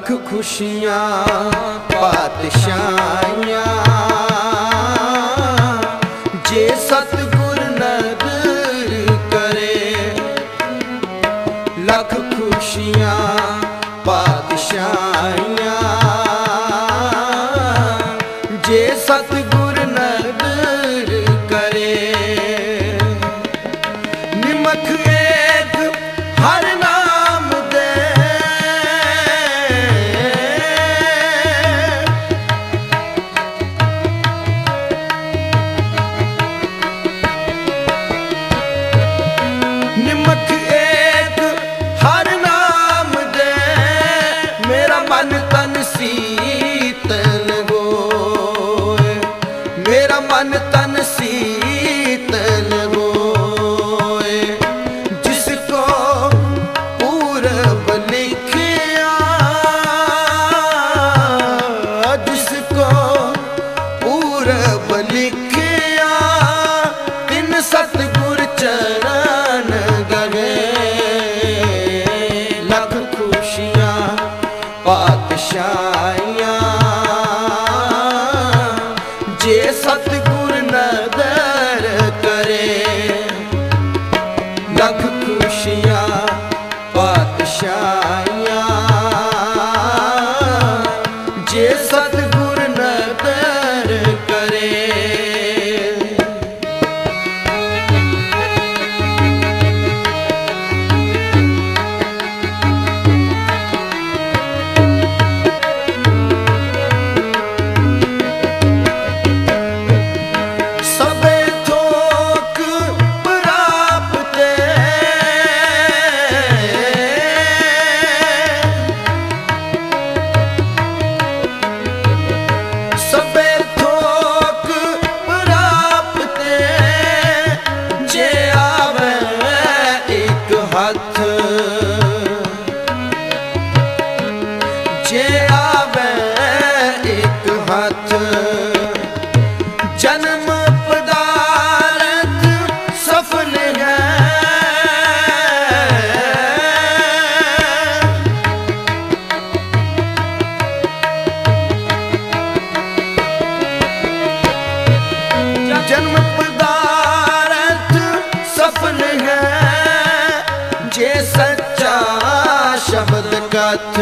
ਲੱਖ ਖੁਸ਼ੀਆਂ, ਪਾਤਸ਼ਾਹੀਆਂ। ਜੇ ਸਤਿਗੁਰ ਨਦਰ ਕਰੇ, ਲੱਖ ਖੁਸ਼ੀਆਂ, ਪਾਤਸ਼ਾਹੀਆਂ। ਜੇ ਸਤਿਗੁਰ ਨਦਰ ਕਰੇ, ਨਿਮਖ ਏਕ ਹਰ ਮੇਰਾ ਤਨ ਸੀਤਲ ਹੋਏ ਜਿਸ ਕੋ ਪੂਰਬ ਲਿਖਿਆ, ਜਿਸ ਕੋ ਪੂਰਬ ਲਿਖਿਆ, ਤਿਨ ਸਤਿਗੁਰ ਚਰਨ ਗਏ ਲਖ ਖੁਸ਼ੀਆਂ, ਪਾਤਸ਼ਾਹੀਆਂ ਪਾਤਸ਼ਾਹੀਆਂ ਕਥ ਜੇ ਸੱਚਾ ਸ਼ਬਦ ਕਥ।